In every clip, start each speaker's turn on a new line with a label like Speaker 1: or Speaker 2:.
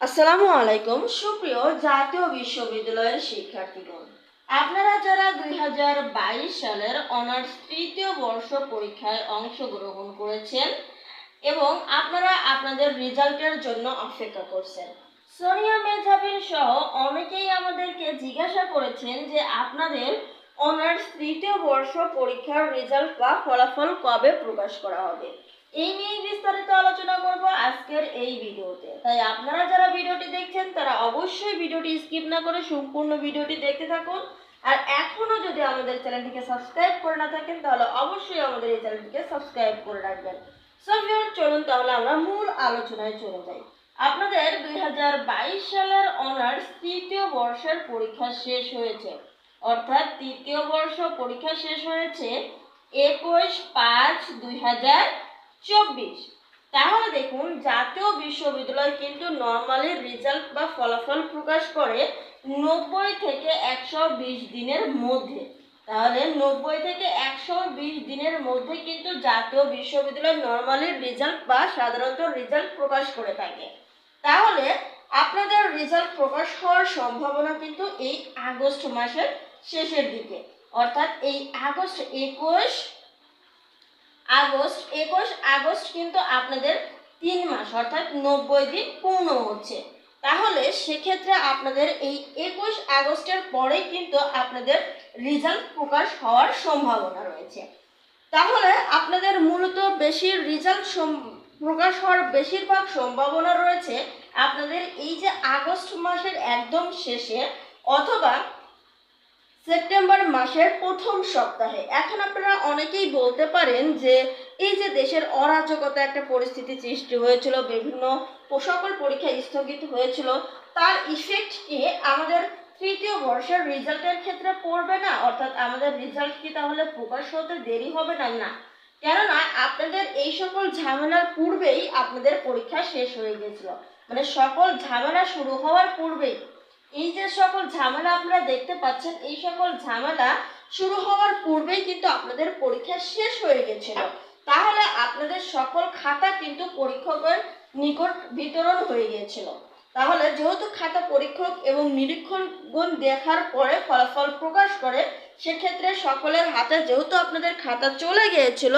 Speaker 1: আসসালামু আলাইকুম, সুপ্রিয় জাতীয় বিশ্ববিদ্যালয়ের শিক্ষার্থীগণ। আপনারা যারা দুই হাজার বাইশ সালের অনার্স তৃতীয় বর্ষ পরীক্ষায় অংশগ্রহণ করেছেন এবং আপনারা আপনাদের রেজাল্টের জন্য অপেক্ষা করছেন, সোনিয়া মেধাবিন সহ অনেকেই আমাদেরকে জিজ্ঞাসা করেছেন যে আপনাদের অনার্স তৃতীয় বর্ষ পরীক্ষার রেজাল্ট বা ফলাফল কবে প্রকাশ করা হবে। এই নিয়ে বিস্তারিত আলোচনা করব আজকের এই ভিডিওতে। তাই আপনারা যারা ভিডিওটি দেখছেন, তারা অবশ্যই ভিডিওটি স্কিপ না করে সম্পূর্ণ ভিডিওটি দেখতে থাকুন। আর এখনও যদি আমাদের চ্যানেলটিকে সাবস্ক্রাইব করে না থাকেন, তাহলে অবশ্যই আমাদের এই চ্যানেলটিকে সাবস্ক্রাইব করে রাখবেন। সো ভিউয়ার চলুন তাহলে আমরা মূল আলোচনায় চলে যাই। আপনাদের দুই হাজার বাইশ সালের অনার্স তৃতীয় বর্ষের পরীক্ষা শেষ হয়েছে। অর্থাৎ তৃতীয় বর্ষ পরীক্ষা শেষ হয়েছে একুশ পাঁচ দুই চব্বিশ। তাহলে দেখুন, জাতীয় বিশ্ববিদ্যালয় কিন্তু নর্মালি রেজাল্ট বা ফলাফল প্রকাশ করে নব্বই থেকে একশো বিশ দিনের মধ্যে। তাহলে নব্বই থেকে একশো বিশ দিনের মধ্যে কিন্তু জাতীয় বিশ্ববিদ্যালয় নর্মালি রেজাল্ট বা সাধারণত রেজাল্ট প্রকাশ করে থাকে। তাহলে আপনাদের রেজাল্ট প্রকাশ হওয়ার সম্ভাবনা কিন্তু এই আগস্ট মাসের শেষের দিকে। অর্থাৎ এই আগস্ট একুশ আগস্ট, একুশ আগস্ট কিন্তু আপনাদের তিন মাস, অর্থাৎ নব্বই দিন পূর্ণ হচ্ছে। তাহলে সেক্ষেত্রে আপনাদের এই একুশ আগস্টের পরেই কিন্তু আপনাদের রেজাল্ট প্রকাশ হওয়ার সম্ভাবনা রয়েছে। তাহলে আপনাদের মূলত বেশি রেজাল্ট প্রকাশ হওয়ার বেশিরভাগ সম্ভাবনা রয়েছে আপনাদের এই যে আগস্ট মাসের একদম শেষে, অথবা সেপ্টেম্বর মাসের প্রথম সপ্তাহে। এখন আপনারা অনেকেই বলতে পারেন যে, এই যে দেশের অরাজকতা একটা পরিস্থিতি সৃষ্টি হয়েছিল, বিভিন্ন সকল পরীক্ষা স্থগিত হয়েছিল, তার ইফেক্ট কি আমাদের তৃতীয় বর্ষের রেজাল্টের ক্ষেত্রে পড়বে না? অর্থাৎ আমাদের রেজাল্ট কি তাহলে প্রকাশ হতে দেরি হবে না না? কেননা আপনাদের এই সকল ঝামেলার পূর্বেই আপনাদের পরীক্ষা শেষ হয়ে গেছিল। মানে সকল ঝামেলা শুরু হওয়ার পূর্বেই। এই যে সকল ঝামেলা আপনারা দেখতে পাচ্ছেন, এই সকল ঝামেলা শুরু হওয়ার পূর্বেই কিন্তু আপনাদের পরীক্ষা শেষ হয়ে গেছিল। তাহলে আপনাদের সকল খাতা কিন্তু পরীক্ষকের নিকট বিতরণ হয়ে গিয়েছিল। তাহলে যেহেতু খাতা পরীক্ষক এবং নিরীক্ষণগণ দেখার পরে ফলাফল প্রকাশ করে, সেক্ষেত্রে সকলের হাতে যেহেতু আপনাদের খাতা চলে গিয়েছিল,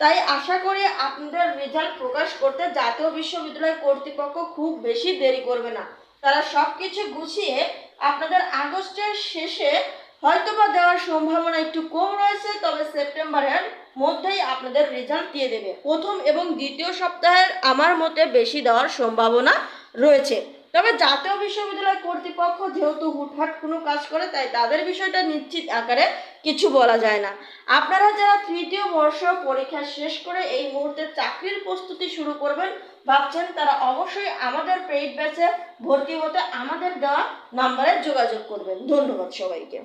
Speaker 1: তাই আশা করি আপনাদের রেজাল্ট প্রকাশ করতে জাতীয় বিশ্ববিদ্যালয় কর্তৃপক্ষ খুব বেশি দেরি করবে না। তারা সব কিছু গুছিয়ে আপনাদের আগস্টের শেষে হয়তোবা দেওয়ার সম্ভাবনা একটু কম রয়েছে, তবে সেপ্টেম্বরের মধ্যেই আপনাদের রেজাল্ট দিয়ে দেবে। প্রথম এবং দ্বিতীয় সপ্তাহের আমার মতে বেশি দেওয়ার সম্ভাবনা রয়েছে। তবে জাতীয় বিশ্ববিদ্যালয় কর্তৃপক্ষ যেহেতু হুটহাট কোনো কাজ করে, তাই তাদের বিষয়টা নিশ্চিত আকারে কিছু বলা যায় না। আপনারা যারা তৃতীয় বর্ষ পরীক্ষা শেষ করে এই মুহূর্তে চাকরির প্রস্তুতি শুরু করবেন, ভাবছেন তারা অবশ্যই আমাদের পেইড ব্যাচে ভর্তি হতে আমাদের দেওয়া নাম্বারে যোগাযোগ করবেন। ধন্যবাদ সবাইকে।